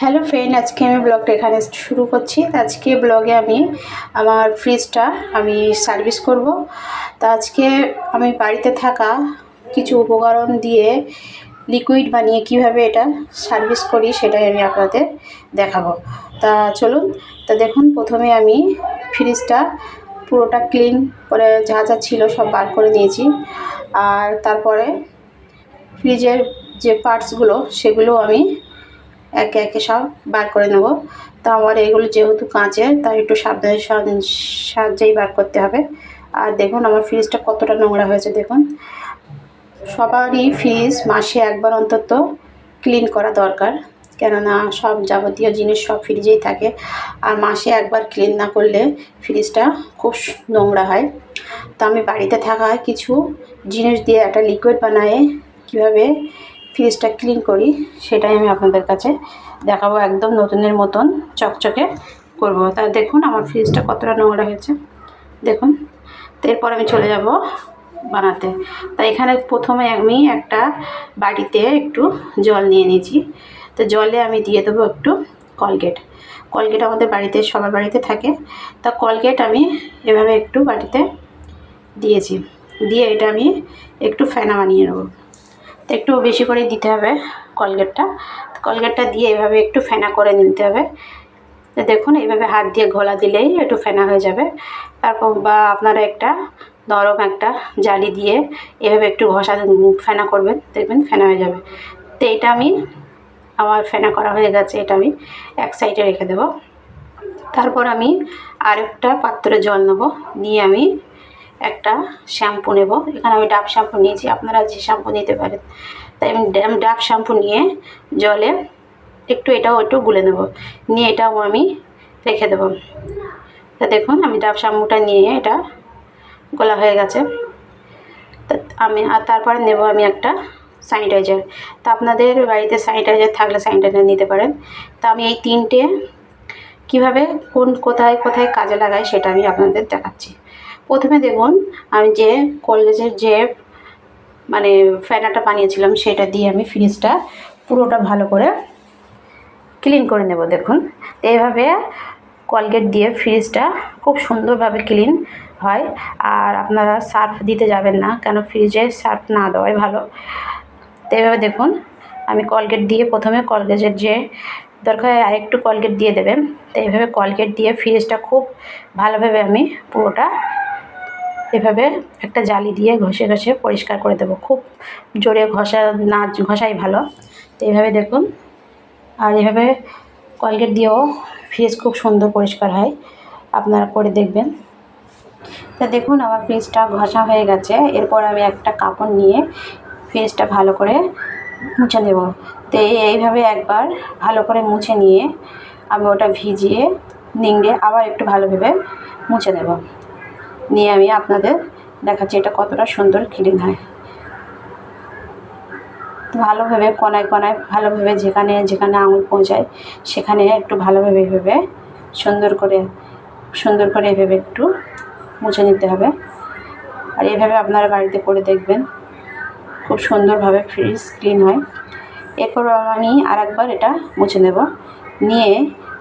Hello friend, আজকে আমি ব্লগটা এখানে শুরু করছি। আজকে ব্লগে আমি আমার ফ্রিজটা আমি সার্ভিস করব। তা আজকে আমি বাড়িতে থাকা কিছু উপকরণ দিয়ে লিকুইড বানিয়ে কীভাবে এটা সার্ভিস করি সেটাই আমি আপনাদের দেখাবো। তা চলুন, তা দেখুন, প্রথমে আমি ফ্রিজটা পুরোটা ক্লিন করে যা যা ছিল সব বার করে নিয়েছি। আর তারপরে ফ্রিজের যে পার্টসগুলো সেগুলো আমি একে একে সব বার করে নেব। তা আমার এগুলো যেহেতু কাঁচের, তাই একটু সাবধানে সাব- সাহায্যেই বার করতে হবে। আর দেখুন, আমার ফ্রিজটা কতটা নোংরা হয়েছে, দেখুন। সবারই ফ্রিজ মাসে একবার অন্তত ক্লিন করা দরকার। কেননা সব যাবতীয় জিনিস সব ফ্রিজেই থাকে। আর মাসে একবার ক্লিন না করলে ফ্রিজটা খুব নোংরা হয়। তো আমি বাড়িতে থাকা কিছু জিনিস দিয়ে একটা লিকুইড বানায়ে কীভাবে ফ্রিজটা ক্লিন করি, সেটাই আমি আপনাদের কাছে দেখাবো একদম নতুনের মতন, চকচকে করব। তা দেখুন আমার ফ্রিজটা কতটা নোংরা হয়েছে। দেখুন, এরপর আমি চলে যাব বানাতে। তা এখানে প্রথমে আমি একটা বাটিতে একটু জল নিয়ে নিয়েছি। তো জলে আমি দিয়ে দেবো একটু কলগেট। কলগেট আমাদের বাড়িতে, সবার বাড়িতে থাকে। তা কলগেট আমি এভাবে একটু বাটিতে দিয়েছি। দিয়ে এটা আমি একটু ফেনা বানিয়ে নেব। তো একটু বেশি করে দিতে হবে কলগেটটা। কলগেটটা দিয়ে এভাবে একটু ফেনা করে নিতে হবে। তো দেখুন, এইভাবে হাত দিয়ে ঘোলা দিলেই একটু ফেনা হয়ে যাবে। তারপর বা আপনারা একটা নরম একটা জালি দিয়ে এভাবে একটু ঘষা ফেনা করবেন, দেখবেন ফেনা হয়ে যাবে। তো এটা আমি, আমার ফেনা করা হয়ে গেছে, এটা আমি এক সাইডে রেখে দেবো। তারপর আমি আরেকটা পাত্রে জল নেব, নিয়ে আমি একটা শ্যাম্পু নেব। এখানে আমি ডাব শ্যাম্পু নিয়েছি, আপনারা যে শ্যাম্পু নিতে পারেন। তাই আমি ডাব শ্যাম্পু নিয়ে জলে একটু এটাও একটু গুলে নেব। নিয়ে এটাও আমি রেখে দেবো। তা দেখুন, আমি ডাব শ্যাম্পুটা নিয়ে এটা গোলা হয়ে গেছে। আমি, আর তারপরে নেব আমি একটা স্যানিটাইজার। তা আপনাদের বাড়িতে স্যানিটাইজার থাকলে স্যানিটাইজার নিতে পারেন। তা আমি এই তিনটে কীভাবে, কোন কোথায় কোথায় কাজে লাগাই সেটা আমি আপনাদের দেখাচ্ছি। প্রথমে দেখুন আমি যে কলগেজের যে মানে ফ্যানাটা বানিয়েছিলাম সেটা দিয়ে আমি ফ্রিজটা পুরোটা ভালো করে ক্লিন করে নেব, দেখুন। এইভাবে কলগেট দিয়ে ফ্রিজটা খুব সুন্দরভাবে ক্লিন হয়। আর আপনারা সার্ফ দিতে যাবেন না, কেন ফ্রিজে সার্ফ না দেওয়াই ভালো। তো এইভাবে দেখুন, আমি কলগেট দিয়ে প্রথমে কলগেটের যে, দরকার হয় আরেকটু কলগেট দিয়ে দেবেন। তো এইভাবে কলগেট দিয়ে ফ্রিজটা খুব ভালোভাবে আমি পুরোটা এভাবে একটা জালি দিয়ে ঘষে ঘষে পরিষ্কার করে দেবো। খুব জোরে ঘষা না, ঘষাই ভালো। তো এইভাবে দেখুন। আর এভাবে কলগেট দিয়েও ফ্রিজ খুব সুন্দর পরিষ্কার হয়। আপনারা করে দেখবেন। তা দেখুন, আমার ফ্রিজটা ঘষা হয়ে গেছে। এরপর আমি একটা কাপড় নিয়ে ফ্রিজটা ভালো করে মুছে নেব। তো এই- এইভাবে একবার ভালো করে মুছে নিয়ে আমি ওটা ভিজিয়ে, নিংড়ে আবার একটু ভালোভাবে মুছে নেব। নিয়ে আমি আপনাদের দেখাচ্ছি এটা কতটা সুন্দর ক্লিন হয়। ভালোভাবে কোনায় কোনায়, ভালোভাবে যেখানে যেখানে আঙুল পৌঁছায়, সেখানে একটু ভালোভাবে এভাবে সুন্দর করে সুন্দর করে এভাবে একটু মুছে নিতে হবে। আর এভাবে আপনারা বাড়িতে করে দেখবেন, খুব সুন্দরভাবে ফ্রিজ ক্লিন হয়। এরপর আমি আর একবার এটা মুছে নেব। নিয়ে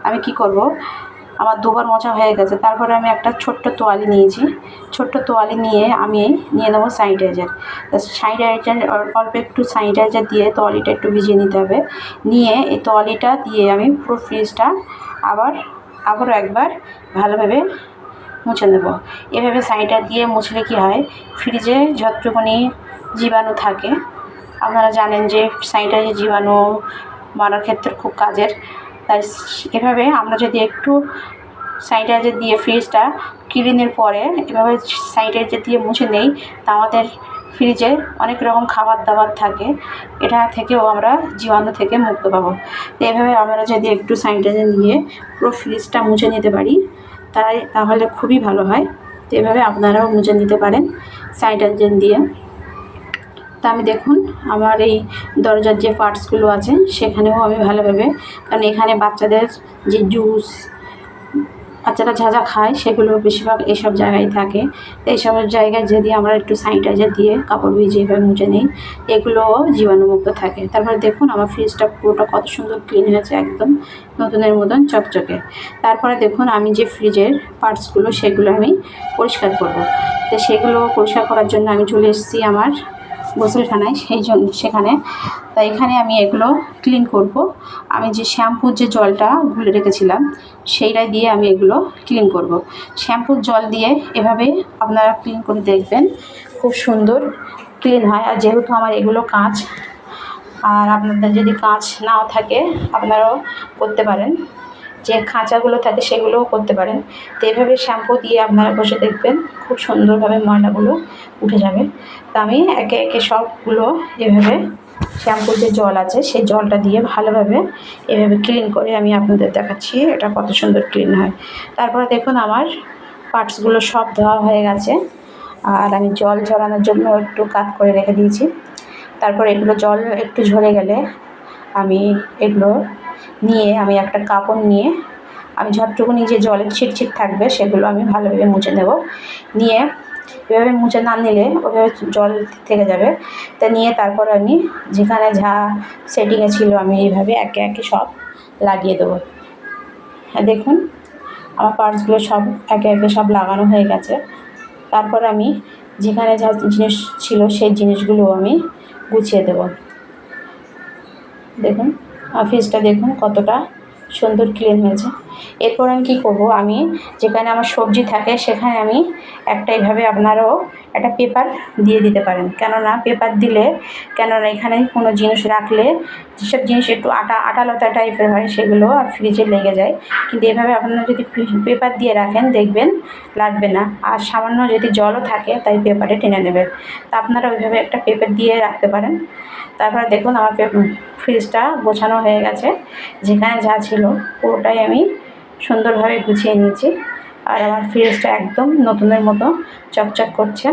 আমি কি করব? আমার দুবার মোছা হয়ে গেছে। তারপরে আমি একটা ছোট্ট তোয়ালি নিয়েছি। ছোট্ট তোয়ালি নিয়ে আমি নিয়ে নেব স্যানিটাইজার স্যানিটাইজার অল্প একটু স্যানিটাইজার দিয়ে তোয়ালিটা একটু ভিজিয়ে নিতে হবে। নিয়ে এই তোয়ালিটা দিয়ে আমি পুরো ফ্রিজটা আবার, আবারও একবার ভালোভাবে মুছে নেব। এভাবে স্যানিটাইজার দিয়ে মুছলে কি হয়? ফ্রিজে যতটুকুনি জীবাণু থাকে, আপনারা জানেন যে স্যানিটাইজার জীবাণু মারার ক্ষেত্রে খুব কাজের। তাই এভাবে আমরা যদি একটু স্যানিটাইজার দিয়ে ফ্রিজটা ক্লিনের পরে এভাবে স্যানিটাইজার দিয়ে মুছে নেই, তা আমাদের ফ্রিজে অনেক রকম খাবার দাবার থাকে। এটা থেকেও আমরা জীবাণু থেকে মুক্ত পাবো। তো এভাবে আমরা যদি একটু স্যানিটাইজার নিয়ে পুরো ফ্রিজটা মুছে নিতে পারি, তাই তাহলে খুবই ভালো হয়। তো এভাবে আপনারাও মুছে নিতে পারেন স্যানিটাইজার দিয়ে। তা আমি দেখুন, আমার এই দরজার যে পার্টসগুলো আছে, সেখানেও আমি ভালোভাবে, কারণ এখানে বাচ্চাদের যে জুস, বাচ্চারা যা যা খায়, সেগুলো বেশিরভাগ এসব জায়গায় থাকে। এইসব জায়গায় যদি আমরা একটু স্যানিটাইজার দিয়ে কাপড় ভিজিয়ে এভাবে মুছে নিই, এগুলোও জীবাণুমুক্ত থাকে। তারপরে দেখুন, আমার ফ্রিজটা পুরোটা কত সুন্দর ক্লিন হয়েছে একদম, নতুনের মতন, চকচকে। তারপরে দেখুন, আমি যে ফ্রিজের পার্টসগুলো সেগুলো আমি পরিষ্কার করব। তো সেগুলো পরিষ্কার করার জন্য আমি চলে এসেছি আমার গোসলখানায় সেই জন্য সেখানে। তাই এখানে আমি এগুলো ক্লিন করব। আমি যে শ্যাম্পুর যে জলটা গুলে রেখেছিলাম, সেইটাই দিয়ে আমি এগুলো ক্লিন করব। শ্যাম্পুর জল দিয়ে এভাবে আপনারা ক্লিন করে দেখবেন, খুব সুন্দর ক্লিন হয়। আর যেহেতু আমার এগুলো কাঁচ, আর আপনাদের যদি কাঁচ নাও থাকে, আপনারাও করতে পারেন। যে খাঁচাগুলো থাকে সেগুলোও করতে পারেন। তো এভাবে শ্যাম্পু দিয়ে আপনারা বসে দেখবেন খুব সুন্দরভাবে ময়লাগুলো উঠে যাবে। তো আমি একে একে সবগুলো এভাবে শ্যাম্পুর যে জল আছে সেই জলটা দিয়ে ভালোভাবে এভাবে ক্লিন করে আমি আপনাদের দেখাচ্ছি এটা কত সুন্দর ক্লিন হয়। তারপরে দেখুন আমার পার্টসগুলো সব ধোয়া হয়ে গেছে। আর আমি জল ঝরানোর জন্য একটু কাত করে রেখে দিয়েছি। তারপর এগুলো জল একটু ঝরে গেলে আমি এগুলো নিয়ে আমি একটা কাপড় নিয়ে আমি যতটুকুনি যে জলের ছিটছিট থাকবে সেগুলো আমি ভালোভাবে মুছে নেব। নিয়ে এভাবে মুছে না নিলে ওভাবে জল থেকে যাবে। তা নিয়ে তারপর আমি যেখানে যা সেটিংয়ে ছিল আমি এইভাবে একে একে সব লাগিয়ে দেবো। হ্যাঁ দেখুন, আমার পার্টসগুলো সব একে একে সব লাগানো হয়ে গেছে। তারপর আমি যেখানে যা জিনিস ছিল সেই জিনিসগুলো আমি গুছিয়ে দেব। দেখুন ফ্রিজটা দেখুন কতটা সুন্দর ক্লিন হয়েছে। এরপর আমি কী করব? আমি যেখানে আমার সবজি থাকে, সেখানে আমি একটা এইভাবে আপনারাও একটা পেপার দিয়ে দিতে পারেন। কেননা পেপার দিলে, কেননা এখানে কোনো জিনিস রাখলে, যেসব জিনিস একটু আটা, আটালতা টাইপের হয়, সেগুলো আর ফ্রিজে লেগে যায়। কিন্তু এভাবে আপনারা যদি পেপার দিয়ে রাখেন, দেখবেন লাগবে না। আর সামান্য যদি জলও থাকে, তাই পেপারে টেনে নেবে তা আপনারা ওইভাবে একটা পেপার দিয়ে রাখতে পারেন। তারপরে দেখুন আমার ফ্রিজটা গোছানো হয়ে গেছে। যেখানে যা ছিল, পুরোটাই আমি সুন্দরভাবে গুছিয়ে নিয়েছি। আর আমার ফ্রিজটা একদম নতুনের মতো চকচক করছে।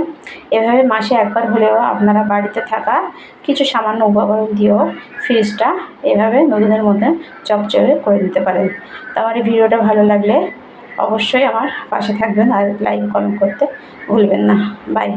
এভাবে মাসে একবার হলেও আপনারা বাড়িতে থাকা কিছু সামান্য উপকরণ দিয়েও ফ্রিজটা এভাবে নতুনের মধ্যে চকচকে করে দিতে পারেন। তো আমার এই ভিডিওটা ভালো লাগলে অবশ্যই আমার পাশে থাকবেন আর লাইক কমেন্ট করতে ভুলবেন না। বাই